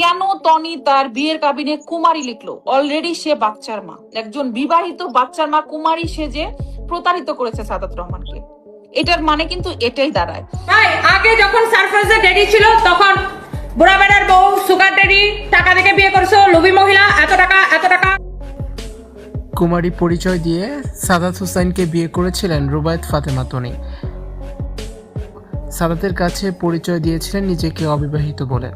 কেন তনি তার বিয়ের কাবিনে কুমারী লিখলো? অলরেডি সে বাচ্চার মা। একজন বিবাহিত বাচ্চার মা কুমারী সেজে প্রতারিত করেছে সাদাত রহমানকে। এটার মানে কিন্তু এটাই দাঁড়ায়। ভাই আগে যখন সারফাসে ডেডি ছিল তখন বুড়া বেড়ার বউ সুগার ডেডি টাকা দেখে বিয়ে করছ লোভী মহিলা এত টাকা এত টাকা। কুমারী পরিচয় দিয়ে সাদাত হুসাইনকে বিয়ে করেছিলেন রুবায়ত ফাতেমা তনি সাদাতের কাছে পরিচয় দিয়েছিলেন নিজেকে অবিবাহিত বলে।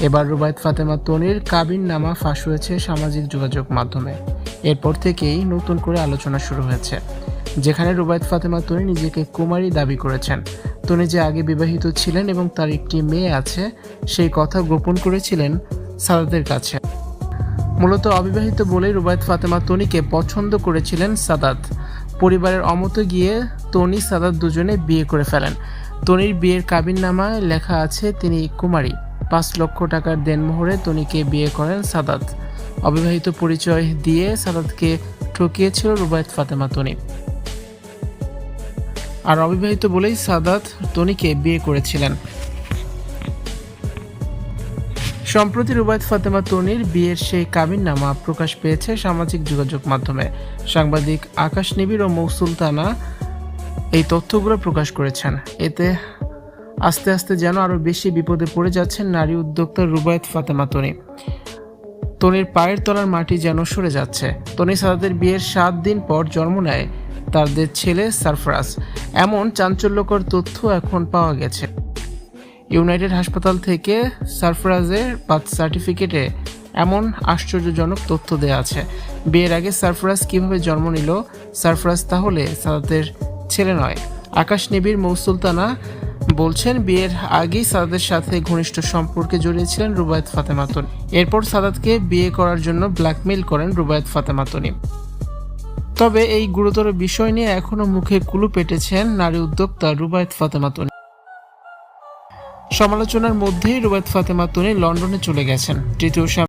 এবার রুবায়ত ফাতেমা তনির কাবিন নামা ফাঁস হয়েছে সামাজিক যোগাযোগ মাধ্যমে। এরপর থেকেই নতুন করে আলোচনা শুরু হয়েছে। যেখানে রুবায়ত ফাতেমা তনি নিজেকে কুমারী দাবি করেছেন। তনি যে আগে বিবাহিত ছিলেন এবং তার একটি মেয়ে আছে, সেই কথা গোপন করেছিলেন সাদাতের কাছে। মূলত অবিবাহিত বলেই রুবায়ত ফাতেমা তনিকে পছন্দ করেছিলেন সাদাত। পরিবারের অমতে গিয়ে তনি সাদাত দুজনে বিয়ে করে ফেলেন। তনির বিয়ের কাবিননামায় লেখা আছে, তিনি কুমারী। পাঁচ লক্ষ টাকার দেনমোহরে তনিকে বিয়ে করেন সাদাত। অবিবাহিত পরিচয় দিয়ে সাদাতকে ঠকিয়েছিল রুবায়েত ফাতেমা তনি। আর অবিবাহিত বলেই সাদাত তনিকে বিয়ে করেছিলেন। সম্প্রতি রুবায়ত ফাতেমা তনির বিয়ের সেই কাবিননামা প্রকাশ পেয়েছে সামাজিক যোগাযোগ মাধ্যমে। সাংবাদিক আকাশ নিবিড় ও মৌসুল তানা এই তথ্যগুলো প্রকাশ করেছেন। এতে আস্তে আস্তে যেন আরও বেশি বিপদে পড়ে যাচ্ছেন নারী উদ্যোক্তা রুবায়ত ফাতেমা তনি। তনির পায়ের তলার মাটি যেন সরে যাচ্ছে। তনি সাদাতের বিয়ের সাত দিন পর জন্ম নেয় তাদের ছেলে সারফরাজ। এমন চাঞ্চল্যকর তথ্য এখন পাওয়া গেছে। ইউনাইটেড হাসপাতাল থেকে সারফরাজের বার্থ সার্টিফিকেটে এমন আশ্চর্যজনক তথ্য দেওয়া আছে। বিয়ের আগে সারফরাজ কীভাবে জন্ম নিল, সারফরাজ তাহলে সাদাতের ছেলে নয়। আকাশ নিবিড় মৌসুলতানা বলছেন, বিয়ের আগেই সাদাতের সাথে ঘনিষ্ঠ সম্পর্কে জড়িয়েছিলেন রুবায়ত ফাতেমাতন এরপর সাদাতকে বিয়ে করার জন্য ব্ল্যাকমেইল করেন রুবায়ত ফাতেমাতনি তবে এই গুরুতর বিষয় নিয়ে এখনও মুখে কুলু পেটেছেন নারী উদ্যোক্তা রুবায়ত ফাতেমাতনি সমালোচনার মধ্যেই রুবায়ত ফাতেমা তনি লন্ডনে চলে গেছেন। তৃতীয়